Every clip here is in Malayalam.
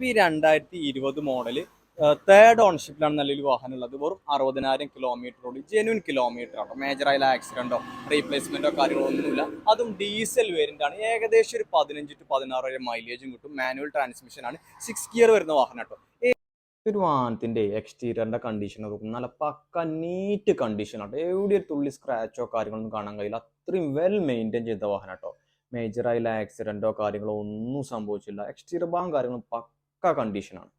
ഈ രണ്ടായിരത്തി ഇരുപത് മോഡൽ തേർഡ് ഓൺഷിപ്പിലാണ് നല്ലൊരു വാഹനം ഉള്ളത് വെറും അറുപതിനായിരം കിലോമീറ്റർ ഓടി ജെനുവൻ കിലോമീറ്റർ ആട്ടോ മേജറായുള്ള ആക്സിഡന്റോ റീപ്ലേസ്മെന്റോ കാര്യങ്ങളോ ഒന്നുമില്ല അതും ഡീസൽ വേരിയന്റ് ആണ്. ഏകദേശം ഒരു പതിനഞ്ച് ടു പതിനാറ് വരെ മൈലേജും കിട്ടും. മാനുവൽ ട്രാൻസ്മിഷൻ ആണ്. സിക്സ് ഗിയർ വരുന്ന വാഹനം കേട്ടോ. ഒരു വാഹനത്തിന്റെ എക്സ്റ്റീരിയറിന്റെ കണ്ടീഷൻ നോക്കും. നല്ല പക്ക നീറ്റ് കണ്ടീഷൻ ആട്ടോ എവിടെ ഒരു തുള്ളി സ്ക്രാച്ചോ കാര്യങ്ങളൊന്നും കാണാൻ കഴിയില്ല. അത്രയും വെൽ മെയിന്റെയിൻ ചെയ്ത വാഹനം കേട്ടോ. മേജറായുള്ള ആക്സിഡന്റോ കാര്യങ്ങളോ ഒന്നും സംഭവിച്ചില്ല. എക്സ്റ്റീരിയർ ഭാഗം കാര്യങ്ങളും പക്ക കണ്ടീഷനാണ്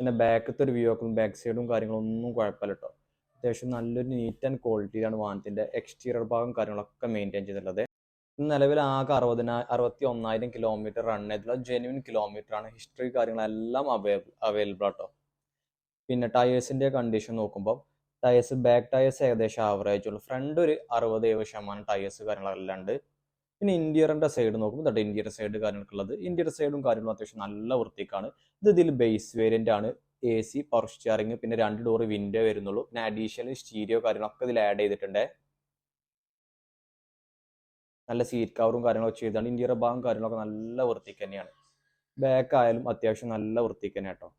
പിന്നെ ബാക്കത്തെ ഒരു വ്യൂ ഒക്കെ ബാക്ക് സൈഡും കാര്യങ്ങളൊന്നും കുഴപ്പമില്ല കേട്ടോ അത്യാവശ്യം നല്ലൊരു നീറ്റ് ആൻഡ് ക്വാളിറ്റിയിലാണ് വാഹനത്തിന്റെ എക്സ്റ്റീരിയർ ഭാഗം കാര്യങ്ങളൊക്കെ മെയിന്റെയിൻ ചെയ്തിട്ടുള്ളത്. നിലവിൽ ആകെ അറുപതിനാ അറുപത്തി ഒന്നായിരം കിലോമീറ്റർ റൺ ചെയ്തിട്ടുള്ള ജെന്യൂൻ കിലോമീറ്റർ ആണ്. ഹിസ്റ്ററി കാര്യങ്ങളെല്ലാം അവൈലബിൾ അവൈലബിൾ ആട്ടോ. പിന്നെ ടയേഴ്സിന്റെ കണ്ടീഷൻ നോക്കുമ്പോൾ ടയേഴ്സ് ബാക്ക് ടയേഴ്സ് ഏകദേശം ആവറേജ് ഉള്ളൂ. ഫ്രണ്ട് ഒരു അറുപത് ഏഴ് ശതമാനം ടയേഴ്സ് കാര്യങ്ങളെല്ലാം ഉണ്ട്. പിന്നെ ഇന്റീരിയറിന്റെ സൈഡ് നോക്കുമ്പോൾ ഇതാണ് ഇന്ത്യയുടെ സൈഡ് കാര്യങ്ങൾക്കുള്ളത് ഇന്ത്യയുടെ സൈഡും കാര്യങ്ങളും അത്യാവശ്യം നല്ല വൃത്തിക്കാണ്. ഇത് ഇതിൽ ബേസ് വേരിയന്റ് ആണ്. എ സി പവർ സ്റ്റിയറിംഗ് പിന്നെ രണ്ട് ഡോർ വിൻഡോ വരുന്നുള്ളൂ. പിന്നെ അഡീഷണൽ സ്റ്റീരിയോ കാര്യങ്ങളൊക്കെ ഇതിൽ ആഡ് ചെയ്തിട്ടുണ്ട്. നല്ല സീറ്റ് കവറും കാര്യങ്ങളൊക്കെ ചെയ്താണ് ഇന്ത്യയുടെ ഭാഗം കാര്യങ്ങളൊക്കെ നല്ല വൃത്തിക്ക് തന്നെയാണ്. ബാക്ക് ആയാലും അത്യാവശ്യം നല്ല വൃത്തിക്ക് തന്നെ കേട്ടോ.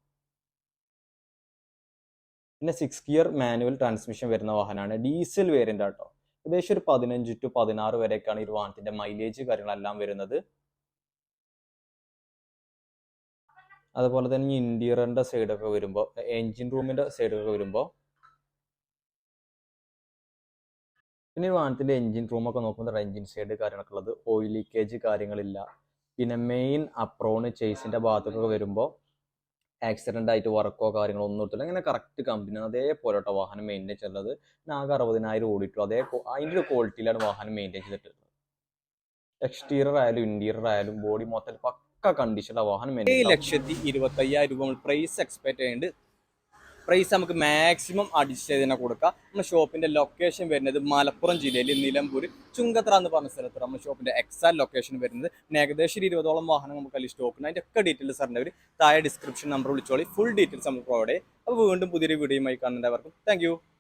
പിന്നെ സിക്സ് ഗിയർ മാനുവൽ ട്രാൻസ്മിഷൻ വരുന്ന വാഹനമാണ്. ഡീസൽ വേരിയന്റ് ആട്ടോ. ഏകദേശം ഒരു പതിനഞ്ച് ടു പതിനാറ് വരെയൊക്കെയാണ് ഈ വാഹനത്തിന്റെ മൈലേജ് കാര്യങ്ങളെല്ലാം വരുന്നത്. അതുപോലെ തന്നെ ഇന്റീരിയറിന്റെ സൈഡൊക്കെ വരുമ്പോൾ എൻജിൻ റൂമിന്റെ സൈഡൊക്കെ വരുമ്പോൾ പിന്നെ ഈ വാഹനത്തിന്റെ എൻജിൻ റൂമൊക്കെ നോക്കുമ്പോൾ എൻജിൻ സൈഡ് കാര്യങ്ങളൊക്കെ ഉള്ളത് ഓയിൽ ലീക്കേജ് കാര്യങ്ങളില്ല. പിന്നെ മെയിൻ അപ്രോണ് ചേസിന്റെ ഭാഗത്തൊക്കെ വരുമ്പോൾ ആക്സിഡന്റ് ആയിട്ട് വർക്കോ കാര്യങ്ങളോ ഒന്നും എടുത്തില്ല. അങ്ങനെ കറക്റ്റ് കമ്പനി അതേപോലെ കേട്ടോ വാഹനം മെയിന്റെയിൻ ചെയ്യുന്നത് നാഗ ആകെ അറുപതിനായിരം ഓടിയിട്ടുള്ളൂ. അതേ അതിന്റെ ഒരു ക്വാളിറ്റിയിലാണ് വാഹനം മെയിന്റെയിൻ ചെയ്തിട്ടുള്ളത്. എക്സ്റ്റീരിയർ ആയാലും ഇന്റീരിയർ ആയാലും ബോഡി മൊത്തത്തിൽ പക്ക കണ്ടീഷനുള്ള വാഹനം ഏഴ് ലക്ഷത്തി ഇരുപത്തി അയ്യായിരം രൂപ പ്രൈസ് എക്സ്പെക്ട് ചെയ്യുന്നുണ്ട് പ്രൈസ് നമുക്ക് മാക്സിമം അഡ്ജസ്റ്റ് ചെയ്ത് തന്നെ നമ്മുടെ ഷോപ്പിന്റെ ലൊക്കേഷൻ വരുന്നത് മലപ്പുറം ജില്ലയിൽ നിലമ്പൂർ ചുങ്കത്ര എന്ന് പറഞ്ഞ സ്ഥലത്താണ് നമ്മുടെ ഷോപ്പിന്റെ എക്സാക്ട് ലൊക്കേഷൻ വരുന്നത്. ഏകദേശം ഇരുപതോളം വാഹനം നമുക്ക് അതിൽ സ്റ്റോക്ക് അതിന്റെ ഒക്കെ ഡീറ്റെയിൽസ് അറിഞ്ഞവർ താഴെ ഡിസ്ക്രിപ്ഷൻ നമ്പർ വിളിച്ചോളി. ഫുൾ ഡീറ്റെയിൽസ് നമുക്ക് പ്രൊവൈഡ് ചെയ്യും അപ്പോൾ വീണ്ടും പുതിയൊരു വീഡിയോയുമായി കാണുന്നവർക്കും താങ്ക്